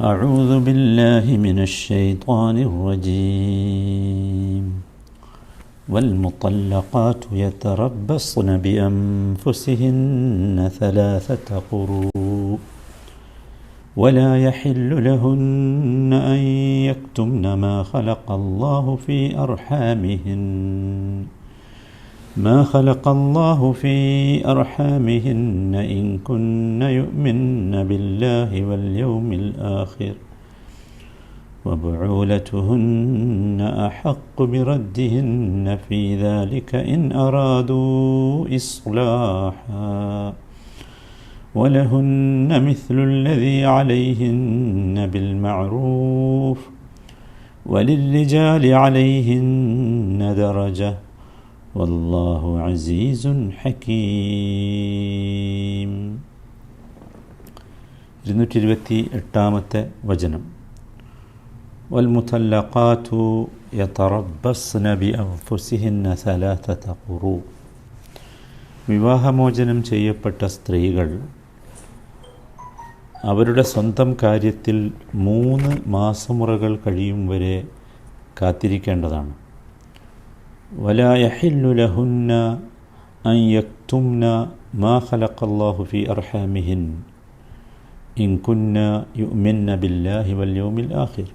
أعوذ بالله من الشيطان الرجيم. والمطلقات يتربصن بأنفسهن ثلاثة قروء. ولا يحل لهن أن يكتمن ما خلق الله في أرحامهن. ما خلق الله في أرحامهن إن كن يؤمن بالله واليوم الآخر. وبعولتهن أحق بردهن في ذلك إن أرادوا إصلاحا. ولهن مثل الذي عليهن بالمعروف. وللرجال عليهن درجة. والله عزيز حكيم ഇരുന്നൂറ്റി ഇരുപത്തി എട്ടാമത്തെ വചനം والمطلقات يتربصن بأنفسهن ثلاثة قروء വിവാഹമോചനം ചെയ്യപ്പെട്ട സ്ത്രീകൾ അവരുടെ സ്വന്തം കാര്യത്തിൽ മൂന്ന് മാസമുറകൾ കഴിയും വരെ കാത്തിരിക്കേണ്ടതാണ് ولا يحل لهن أن يكتمن ما خلق الله في أرحامهن إن كن يؤمن بالله واليوم الآخر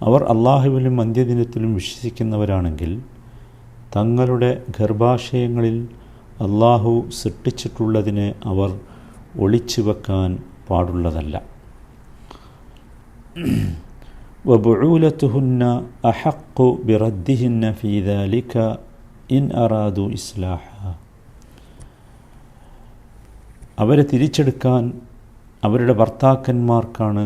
അവർ അള്ളാഹുവിലും അന്ത്യദിനത്തിലും വിശ്വസിക്കുന്നവരാണെങ്കിൽ തങ്ങളുടെ ഗർഭാശയങ്ങളിൽ അള്ളാഹു സൃഷ്ടിച്ചിട്ടുള്ളതിനെ അവർ ഒളിച്ചു വെക്കാൻ പാടുള്ളതല്ല وبعولتهن أحق بردهن في ذلك إن أرادوا إصلاحا അവരെ തിരിച്ചെടുക്കാൻ അവരുടെ ഭർത്താക്കന്മാർക്കാണ്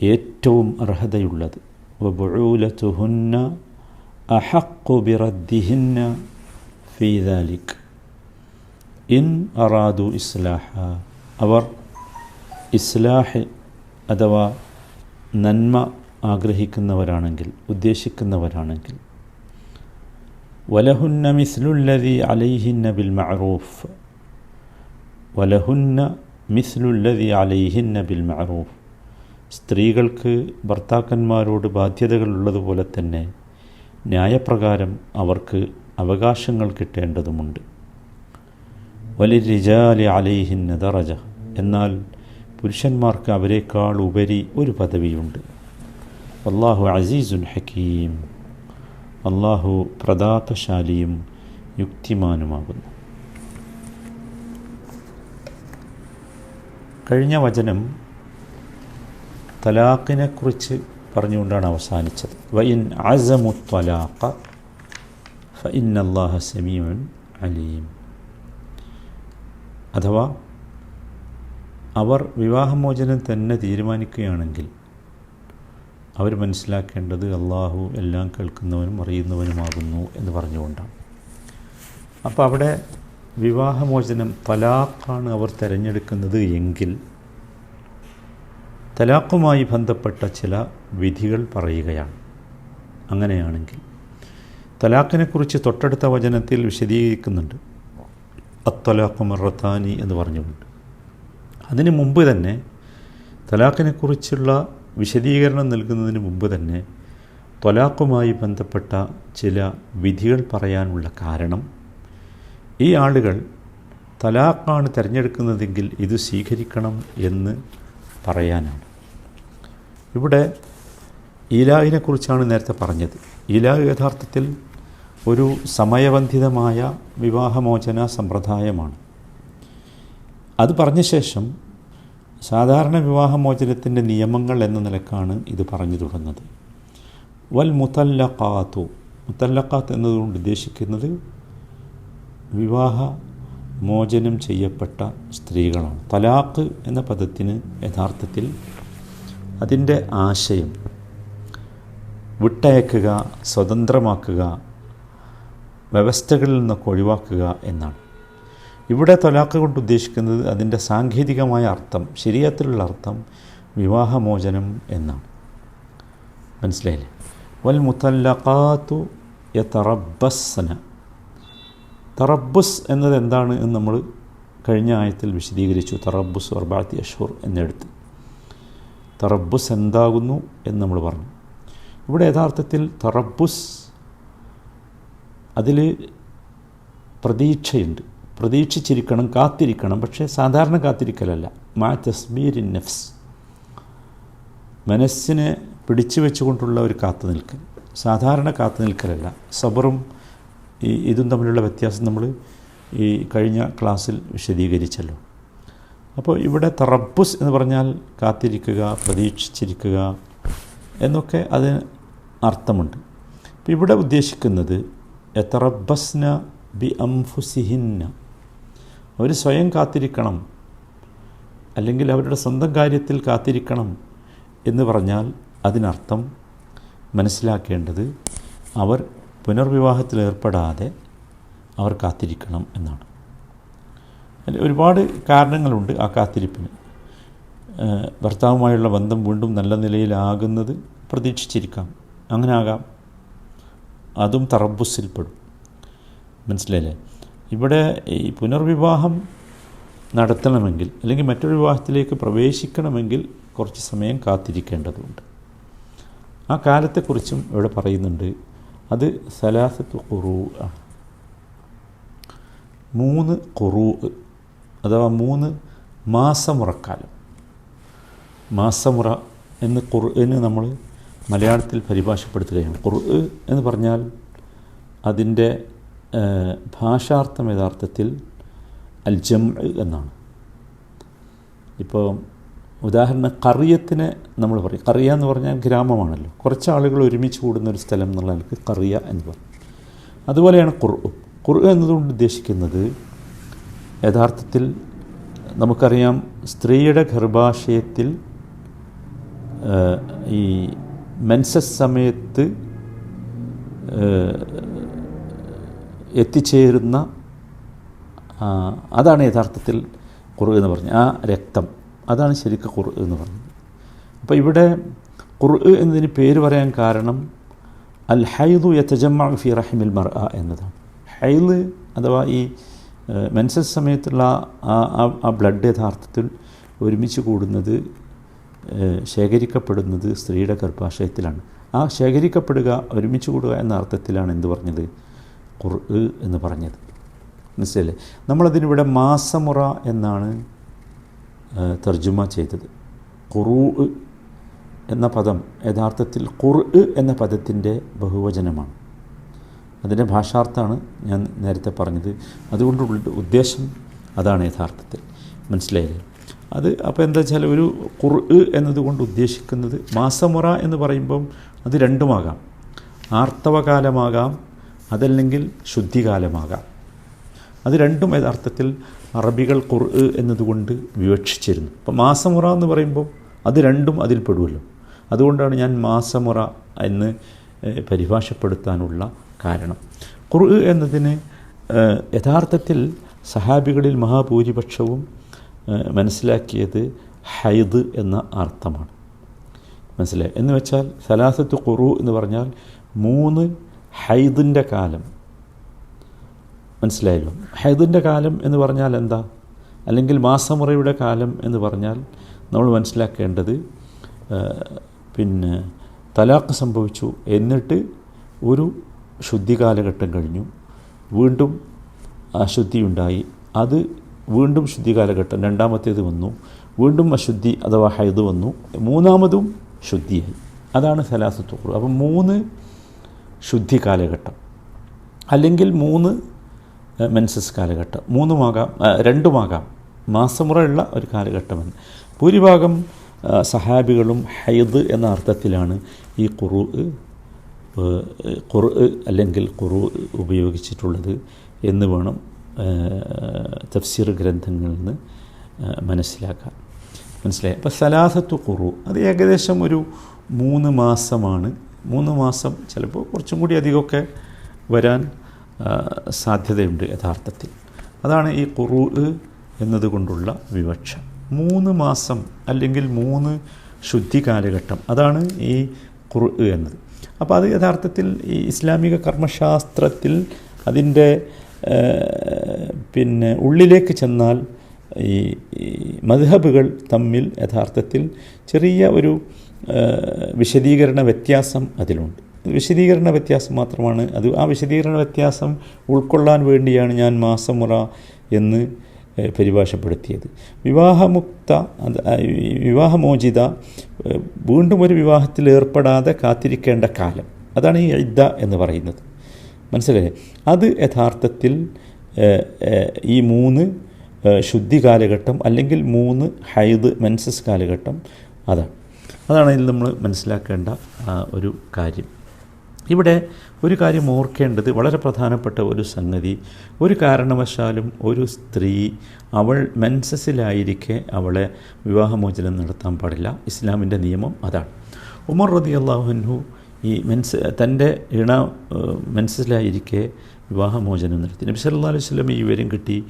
ഏറ്റവും അർഹതയുള്ളത് വബുലത്തുഹുന്ന അഹക്കു ബിറദ്ദിഹിന്ന ഫീ ദാലിക് ഇൻ അറാദു ഇസ്ലാഹ അവർ ഇസ്ലാഹ് അഥവാ നന്മ ആഗ്രഹിക്കുന്നവരാണെങ്കിൽ ഉദ്ദേശിക്കുന്നവരാണെങ്കിൽ. വലഹുന്ന മിസ്ലുല്ലതി അലൈഹിന്ന ബിൽ മഅറൂഫ്. വലഹുന്ന മിസ്ലുല്ലതി അലൈഹിന്ന ബിൽ മഅറൂഫ്. സ്ത്രീകൾക്ക് ഭർത്താക്കന്മാരോട് ബാധ്യതകളുള്ളതുപോലെ തന്നെ ന്യായപ്രകാരം അവർക്ക് അവകാശങ്ങൾ കിട്ടേണ്ടതുമുണ്ട്. വലിരിജാലി അലൈഹിന്ന ദറജ. എന്നാൽ പുരുഷന്മാർക്ക് അവരെക്കാൾ ഉപരി ഒരു പദവിയുണ്ട്. അള്ളാഹു അസീസുൻ ഹക്കീം. അള്ളാഹു പ്രതാപശാലിയും യുക്തിമാനുമാകുന്നു. കഴിഞ്ഞ വചനം തലാഖിനെക്കുറിച്ച് പറഞ്ഞുകൊണ്ടാണ് അവസാനിച്ചത്. വൈൻ അസമു തലാഖ ഫഇൻ അള്ളാഹ സമീമൻ അലീം. അഥവാ അവർ വിവാഹമോചനം തന്നെ തീരുമാനിക്കുകയാണെങ്കിൽ അവർ മനസ്സിലാക്കേണ്ടത് അള്ളാഹു എല്ലാം കേൾക്കുന്നവനും അറിയുന്നവനുമാകുന്നു എന്ന് പറഞ്ഞുകൊണ്ടാണ്. അപ്പോൾ അവിടെ വിവാഹമോചനം തലാഖാണ് അവർ തിരഞ്ഞെടുക്കുന്നത് എങ്കിൽ തലാഖുമായി ബന്ധപ്പെട്ട ചില വിധികൾ പറയുകയാണ്. അങ്ങനെയാണെങ്കിൽ തലാഖിനെക്കുറിച്ച് തൊട്ടടുത്ത വചനത്തിൽ വിശദീകരിക്കുന്നുണ്ട്. അത്തലാഖു മറത്താനി എന്ന് പറഞ്ഞുകൊണ്ട്. അതിനു മുമ്പ് തന്നെ തലാഖിനെക്കുറിച്ചുള്ള വിശദീകരണം നൽകുന്നതിന് മുമ്പ് തന്നെ തൊലാഖുമായി ബന്ധപ്പെട്ട ചില വിധികൾ പറയാനുള്ള കാരണം. ഈ ആളുകൾ തലാഖാണ് തിരഞ്ഞെടുക്കുന്നതെങ്കിൽ ഇത് സ്വീകരിക്കണം എന്ന് പറയാനാണ്. ഇവിടെ ഈലാഹിനെക്കുറിച്ചാണ് നേരത്തെ പറഞ്ഞത്. ഈലാഹ് യഥാർത്ഥത്തിൽ ഒരു സമയബന്ധിതമായ വിവാഹമോചന സമ്പ്രദായമാണ്. അത് പറഞ്ഞ ശേഷം സാധാരണ വിവാഹമോചനത്തിന്റെ നിയമങ്ങൾ എന്ന നിലക്കാണ് ഇത് പറഞ്ഞു തുടങ്ങുന്നത്. വൽ മുത്തല്ലഖാത്തു മുത്തല്ലഖാത്ത് എന്നതുകൊണ്ട് ഉദ്ദേശിക്കുന്നത് വിവാഹ മോചനം ചെയ്യപ്പെട്ട സ്ത്രീകളാണ്. തലാഖ് എന്ന പദത്തിന് യഥാർത്ഥത്തിൽ അതിന്റെ ആശയം വിട്ടയക്കുക സ്വതന്ത്രമാക്കുക വ്യവസ്ഥകളിൽ നിന്നൊക്കെ ഒഴിവാക്കുക എന്നാണ്. ഇവിടെ തൊലാക്ക് കൊണ്ട് ഉദ്ദേശിക്കുന്നത് അതിന്റെ സാങ്കേതികമായ അർത്ഥം ശരീരത്തിലുള്ള അർത്ഥം വിവാഹമോചനം എന്നാണ്. മനസ്സിലായില്ലേ? വൽ മുത്തല്ലഖാത്തു തറബസ്സന തറബുസ് എന്നത് എന്താണ് എന്ന് നമ്മൾ കഴിഞ്ഞ ആയത്തിൽ വിശദീകരിച്ചു. തറബുസ് ഒർബാത്തി അഷൂർ എന്നെടുത്ത്. തറബുസ് എന്താകുന്നു എന്ന് നമ്മൾ പറഞ്ഞു. ഇവിടെ യഥാർത്ഥത്തിൽ തറബുസ് അതിൽ പ്രതീക്ഷയുണ്ട്. പ്രതീക്ഷിച്ചിരിക്കണം കാത്തിരിക്കണം. പക്ഷേ സാധാരണ കാത്തിരിക്കലല്ല. മാ തസ്ബീരിൻ നഫ്സ്. മനസ്സിനെ പിടിച്ചു വെച്ചുകൊണ്ടുള്ള ഒരു കാത്തു നിൽക്കൽ സാധാരണ കാത്തു നിൽക്കലല്ല സബറും ഈ ഇതും തമ്മിലുള്ള വ്യത്യാസം നമ്മൾ ഈ കഴിഞ്ഞ ക്ലാസ്സിൽ വിശദീകരിച്ചല്ലോ. അപ്പോൾ ഇവിടെ തറബുസ് എന്ന് പറഞ്ഞാൽ കാത്തിരിക്കുക പ്രതീക്ഷിച്ചിരിക്കുക എന്നൊക്കെ അതിന് അർത്ഥമുണ്ട്. ഇപ്പോൾ ഇവിടെ ഉദ്ദേശിക്കുന്നത് എത്തറബസ്ന ബി അംഫുസിഹിന്ന. അവർ സ്വയം കാത്തിരിക്കണം. അല്ലെങ്കിൽ അവരുടെ സ്വന്തം കാര്യത്തിൽ കാത്തിരിക്കണം എന്ന് പറഞ്ഞാൽ അതിനർത്ഥം മനസ്സിലാക്കേണ്ടത് അവർ പുനർവിവാഹത്തിൽ ഏർപ്പെടാതെ അവർ കാത്തിരിക്കണം എന്നാണ്. അതിൽ ഒരുപാട് കാരണങ്ങളുണ്ട് ആ കാത്തിരിപ്പിന്. ഭർത്താവുമായുള്ള ബന്ധം വീണ്ടും നല്ല നിലയിലാകുന്നത് പ്രതീക്ഷിച്ചിരിക്കാം. അങ്ങനെ ആകാം അതും തറബുസിൽപ്പെടും മനസ്സിലായില്ലേ? ഇവിടെ ഈ പുനർവിവാഹം നടത്തണമെങ്കിൽ അല്ലെങ്കിൽ മറ്റൊരു വിവാഹത്തിലേക്ക് പ്രവേശിക്കണമെങ്കിൽ കുറച്ച് സമയം കാത്തിരിക്കേണ്ടതുണ്ട്. ആ കാലത്തെക്കുറിച്ചും ഇവിടെ പറയുന്നുണ്ട്. അത് സലാസത്ത് കുറു ആണ് മൂന്ന് കുറു അഥവാ മൂന്ന് മാസമുറക്കാലം. മാസമുറ എന്ന് ഖുർന് നമ്മൾ മലയാളത്തിൽ പരിഭാഷപ്പെടുത്തുകയാണ്. കുറു എന്ന് പറഞ്ഞാൽ അതിന്റെ ഭാഷാർത്ഥം യഥാർത്ഥത്തിൽ അൽ ജം എന്നാണ്. ഇപ്പോൾ ഉദാഹരണം കറിയത്തിന് നമ്മൾ പറയും. കറിയ എന്ന് പറഞ്ഞാൽ ഗ്രാമമാണല്ലോ. കുറച്ച് ആളുകൾ ഒരുമിച്ച് കൂടുന്ന ഒരു സ്ഥലം എന്നുള്ള നിലയ്ക്ക് കറിയ എന്ന് പറയും. അതുപോലെയാണ് ഖുർഉ. ഖുർഉ എന്നതുകൊണ്ട് ഉദ്ദേശിക്കുന്നത് യഥാർത്ഥത്തിൽ നമുക്കറിയാം സ്ത്രീയുടെ ഗർഭാശയത്തിൽ ഈ മെൻസസ് സമയത്ത് എത്തിച്ചേരുന്ന അതാണ് യഥാർത്ഥത്തിൽ കുറു എന്ന് പറഞ്ഞത്. ആ രക്തം. അതാണ് ശരിക്കും കുറു എന്ന് പറഞ്ഞത്. അപ്പോൾ ഇവിടെ കുറു എന്നതിന് പേര് പറയാൻ കാരണം അൽ ഹൈദു യത്തജമ്മ ഫി റഹിമിൽ മർ എന്നതാണ്. ഹൈദ് അഥവാ ഈ മെൻസസ് സമയത്തുള്ള ആ ബ്ലഡ് യഥാർത്ഥത്തിൽ ഒരുമിച്ച് കൂടുന്നത് ശേഖരിക്കപ്പെടുന്നത് സ്ത്രീയുടെ ഗർഭാശയത്തിലാണ്. ആ ശേഖരിക്കപ്പെടുക ഒരുമിച്ച് കൂടുക എന്ന അർത്ഥത്തിലാണ് എന്ത് പറഞ്ഞത്? ഖുർ എന്ന് പറഞ്ഞത്. മനസ്സിലല്ലേ നമ്മളതിനിവിടെ മാസമുറ എന്നാണ് തർജുമ ചെയ്തത്. ഖുറൂ എന്ന പദം യഥാർത്ഥത്തിൽ ഖുർ എന്ന പദത്തിന്റെ ബഹുവചനമാണ്. അതിന്റെ ഭാഷാർത്ഥമാണ് ഞാൻ നേരത്തെ പറഞ്ഞത്. അതുകൊണ്ടുള്ള ഉദ്ദേശം അതാണ് യഥാർത്ഥത്തിൽ. മനസ്സിലായില്ലേ? അത് അപ്പോൾ എന്താ വെച്ചാൽ ഒരു ഖുർ എന്നതുകൊണ്ട് ഉദ്ദേശിക്കുന്നത് മാസമുറ എന്ന് പറയുമ്പം അത് രണ്ടുമാകാം. ആർത്തവകാലമാകാം അതല്ലെങ്കിൽ ശുദ്ധികാലമാകാം. അത് രണ്ടും യഥാർത്ഥത്തിൽ അറബികൾ കുറു എന്നതുകൊണ്ട് വിവക്ഷിച്ചിരുന്നു. അപ്പോൾ മാസമുറ എന്ന് പറയുമ്പോൾ അത് രണ്ടും അതിൽ പെടുമല്ലോ അതുകൊണ്ടാണ് ഞാൻ മാസമുറ എന്ന് പരിഭാഷപ്പെടുത്താനുള്ള കാരണം. കുറു എന്നതിന് യഥാർത്ഥത്തിൽ സഹാബികളിൽ മഹാഭൂരിപക്ഷവും മനസ്സിലാക്കിയത് ഹൈദ് എന്ന അർത്ഥമാണ്. മനസ്സിലായി? എന്ന് വെച്ചാൽ സലാസത്ത് ഖുറു എന്ന് പറഞ്ഞാൽ മൂന്ന് ഹൈദിന്റെ കാലം. മനസ്സിലായല്ലോ? ഹൈദിന്റെ കാലം എന്ന് പറഞ്ഞാൽ എന്താ? അല്ലെങ്കിൽ മാസമുറയുടെ കാലം എന്ന് പറഞ്ഞാൽ നമ്മൾ മനസ്സിലാക്കേണ്ടത് പിന്നെ തലാഖ് സംഭവിച്ചു എന്നിട്ട് ഒരു ശുദ്ധി കാലഘട്ടം കഴിഞ്ഞു. വീണ്ടും അശുദ്ധിയുണ്ടായി അത് വീണ്ടും ശുദ്ധി കാലഘട്ടം രണ്ടാമത്തേത് വന്നു. വീണ്ടും അശുദ്ധി അഥവാ ഹൈദ് വന്നു. മൂന്നാമതും ശുദ്ധിയായി. അതാണ് സലാസത്ത് ഖുർ അപ്പം മൂന്ന് ശുദ്ധി കാലഘട്ടം. അല്ലെങ്കിൽ മൂന്ന് മെൻസസ് കാലഘട്ടം. മൂന്നുമാകാം രണ്ടുമാകാം. മാസമുറയുള്ള ഒരു കാലഘട്ടമെന്ന് ഭൂരിഭാഗം സഹാബികളും ഹൈദ് എന്ന അർത്ഥത്തിലാണ് ഈ കുറു കുറു അല്ലെങ്കിൽ കുറു ഉപയോഗിച്ചിട്ടുള്ളത് എന്ന് വേണം തഫ്സീർ ഗ്രന്ഥങ്ങളിൽ നിന്ന് മനസ്സിലാക്കാൻ. മനസ്സിലായി? അപ്പോൾ സലാസത്തു കുറു അത് ഏകദേശം ഒരു മൂന്ന് മാസമാണ് മൂന്ന് മാസം ചിലപ്പോൾ കുറച്ചും കൂടി അധികമൊക്കെ വരാൻ സാധ്യതയുണ്ട് യഥാർത്ഥത്തിൽ. അതാണ് ഈ കുറു എന്നതുകൊണ്ടുള്ള വിവക്ഷ. മൂന്ന് മാസം അല്ലെങ്കിൽ മൂന്ന് ശുദ്ധി കാലഘട്ടം അതാണ് ഈ കുറു എന്നത്. അപ്പോൾ അത് യഥാർത്ഥത്തിൽ ഈ ഇസ്ലാമിക കർമ്മശാസ്ത്രത്തിൽ അതിന്റെ പിന്നെ ഉള്ളിലേക്ക് ചെന്നാൽ ഈ മദ്ഹബുകൾ തമ്മിൽ യഥാർത്ഥത്തിൽ ചെറിയ ഒരു വിശദീകരണ വ്യത്യാസം അതിലുണ്ട്. വിശദീകരണ വ്യത്യാസം മാത്രമാണ്. അത് ആ വിശദീകരണ വ്യത്യാസം ഉൾക്കൊള്ളാൻ വേണ്ടിയാണ് ഞാൻ മാസമുറ എന്ന് പരിഭാഷപ്പെടുത്തിയത്. വിവാഹമുക്ത വിവാഹമോചിത വീണ്ടും ഒരു വിവാഹത്തിൽ ഏർപ്പെടാതെ കാത്തിരിക്കേണ്ട കാലം. അതാണ് ഈ ഇദ്ദ എന്ന് പറയുന്നത്. മനസ്സിലായേ അത് യഥാർത്ഥത്തിൽ ഈ മൂന്ന് ശുദ്ധി കാലഘട്ടം അല്ലെങ്കിൽ മൂന്ന് ഹൈദ് മെൻസസ് കാലഘട്ടം അതാണ്. അതാണ് ഇതിൽ നമ്മൾ മനസ്സിലാക്കേണ്ട ഒരു കാര്യം. ഇവിടെ ഒരു കാര്യം ഓർക്കേണ്ടത് വളരെ പ്രധാനപ്പെട്ട ഒരു സംഗതി. ഒരു കാരണവശാലും ഒരു സ്ത്രീ അവൾ മെൻസസിലായിരിക്കെ അവളെ വിവാഹമോചനം നടത്താൻ പാടില്ല. ഇസ്ലാമിന്റെ നിയമം അതാണ്. ഉമർ റതി അള്ളാഹുഹു ഈ മെൻസ് തന്റെ ഇണ മെൻസസിലായിരിക്കെ വിവാഹമോചനം നടത്തി. നബി സല്ലല്ലാഹു അലൈഹി ഈ വിവരം കിട്ടി.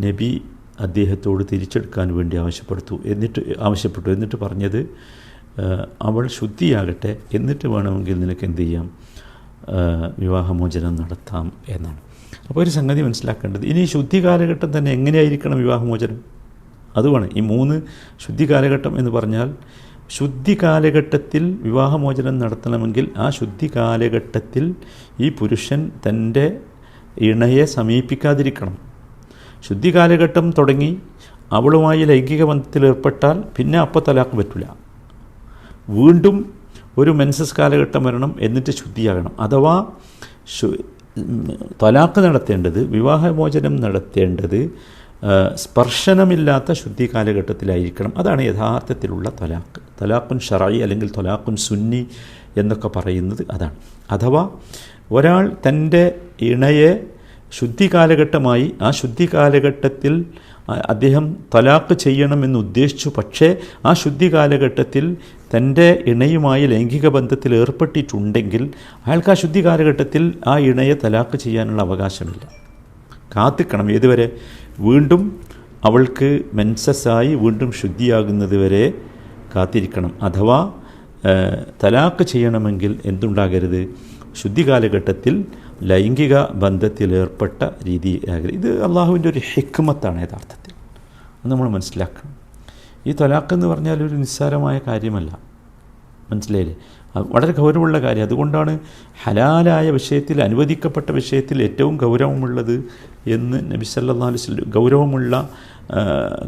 നബി അദ്ദേഹത്തോട് തിരിച്ചെടുക്കാൻ വേണ്ടി ആവശ്യപ്പെടുത്തു എന്നിട്ട് ആവശ്യപ്പെട്ടു. എന്നിട്ട് പറഞ്ഞത് അവൾ ശുദ്ധിയാകട്ടെ എന്നിട്ട് വേണമെങ്കിൽ നിനക്ക് എന്ത് ചെയ്യാം? വിവാഹമോചനം നടത്താം എന്നാണ്. അപ്പോൾ ഒരു സംഗതി മനസ്സിലാക്കേണ്ടത് ഇനി ശുദ്ധി കാലഘട്ടം തന്നെ എങ്ങനെയായിരിക്കണം വിവാഹമോചനം? അതുമാണ് ഈ മൂന്ന് ശുദ്ധി കാലഘട്ടം എന്ന് പറഞ്ഞാൽ ശുദ്ധി കാലഘട്ടത്തിൽ വിവാഹമോചനം നടത്തണമെങ്കിൽ ആ ശുദ്ധി കാലഘട്ടത്തിൽ ഈ പുരുഷൻ തന്റെ ഇണയെ സമീപിക്കാതിരിക്കണം. ശുദ്ധി കാലഘട്ടം തുടങ്ങി അവളുമായി ലൈംഗിക ബന്ധത്തിലേർപ്പെട്ടാൽ പിന്നെ അപ്പോൾ തലാക്ക് പറ്റില്ല വീണ്ടും ഒരു മെൻസസ് കാലഘട്ടം വരണം എന്നിട്ട് ശുദ്ധിയാകണം. അഥവാ തലാക്ക് നടത്തേണ്ടത് വിവാഹമോചനം നടത്തേണ്ടത് സ്പർശനമില്ലാത്ത ശുദ്ധി കാലഘട്ടത്തിലായിരിക്കണം അതാണ് യഥാർത്ഥത്തിലുള്ള തലാക്ക് തലാഖുൻ ഷറായി അല്ലെങ്കിൽ തലാഖുൻ സുന്നി എന്നൊക്കെ പറയുന്നത് അതാണ്. അഥവാ ഒരാൾ തന്റെ ഇണയെ ശുദ്ധി കാലഘട്ടമായി ആ ശുദ്ധി കാലഘട്ടത്തിൽ അദ്ദേഹം തലാക്ക് ചെയ്യണമെന്ന് ഉദ്ദേശിച്ചു. പക്ഷേ ആ ശുദ്ധി കാലഘട്ടത്തിൽ തന്റെ ഇണയുമായി ലൈംഗിക ബന്ധത്തിൽ ഏർപ്പെട്ടിട്ടുണ്ടെങ്കിൽ അയാൾക്ക് ആ ശുദ്ധി കാലഘട്ടത്തിൽ ആ ഇണയെ തലാക്ക് ചെയ്യാനുള്ള അവകാശമില്ല. കാത്തിക്കണം. ഏതുവരെ? വീണ്ടും അവൾക്ക് മെൻസസ്സായി വീണ്ടും ശുദ്ധിയാകുന്നത് വരെ കാത്തിരിക്കണം. അഥവാ തലാക്ക് ചെയ്യണമെങ്കിൽ എന്തുണ്ടാകരുത്? ശുദ്ധി കാലഘട്ടത്തിൽ ലൈംഗിക ബന്ധത്തിലേർപ്പെട്ട രീതി ഇത് അള്ളാഹുവിന്റെ ഒരു ഹിക്മത്താണ് യഥാർത്ഥത്തിൽ. അത് നമ്മൾ മനസ്സിലാക്കണം. ഈ തൊലാക്ക് എന്ന് പറഞ്ഞാൽ ഒരു നിസ്സാരമായ കാര്യമല്ല. മനസ്സിലായില്ലേ? വളരെ ഗൗരവമുള്ള കാര്യം. അതുകൊണ്ടാണ് ഹലാലായ വിഷയത്തിൽ അനുവദിക്കപ്പെട്ട വിഷയത്തിൽ ഏറ്റവും ഗൗരവമുള്ളത് എന്ന് നബി സല്ലല്ലാഹു അലൈഹി ഗൗരവമുള്ള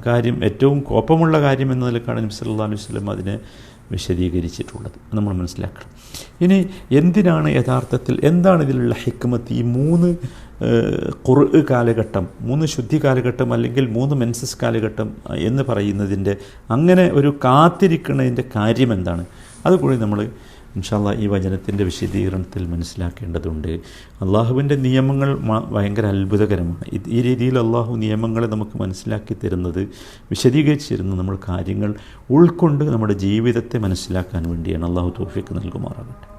കാര്യം ഏറ്റവും കോപ്പമുള്ള കാര്യം എന്ന നിലക്കാണ് നബി സല്ലല്ലാഹു അലൈഹി അതിനെ വിശദീകരിച്ചിട്ടുള്ളത്. നമ്മൾ മനസ്സിലാക്കണം. ഇനി എന്തിനാണ് യഥാർത്ഥത്തിൽ എന്താണ് ഇതിലുള്ള ഹിക്മത്ത്? ഈ മൂന്ന് കുറു കാലഘട്ടം മൂന്ന് ശുദ്ധി കാലഘട്ടം അല്ലെങ്കിൽ മൂന്ന് മെൻസസ് കാലഘട്ടം എന്ന് പറയുന്നതിന്റെ അങ്ങനെ ഒരു കാത്തിരിക്കുന്നതിന്റെ കാര്യം എന്താണ്? അതുകൂടി നമ്മൾ ഇൻഷാല്ല ഈ വചനത്തിന്റെ വിശദീകരണത്തിൽ മനസ്സിലാക്കേണ്ടതുണ്ട്. അള്ളാഹുവിന്റെ നിയമങ്ങൾ ഭയങ്കര അത്ഭുതകരമാണ്. ഈ രീതിയിൽ അള്ളാഹു നിയമങ്ങളെ നമുക്ക് മനസ്സിലാക്കി തരുന്നത് വിശദീകരിച്ച് തരുന്നത് നമ്മൾ കാര്യങ്ങൾ ഉൾക്കൊണ്ട് നമ്മുടെ ജീവിതത്തെ മനസ്സിലാക്കാൻ വേണ്ടിയാണ്. അള്ളാഹു തോഫിക്ക് നൽകുമാറാകട്ടെ.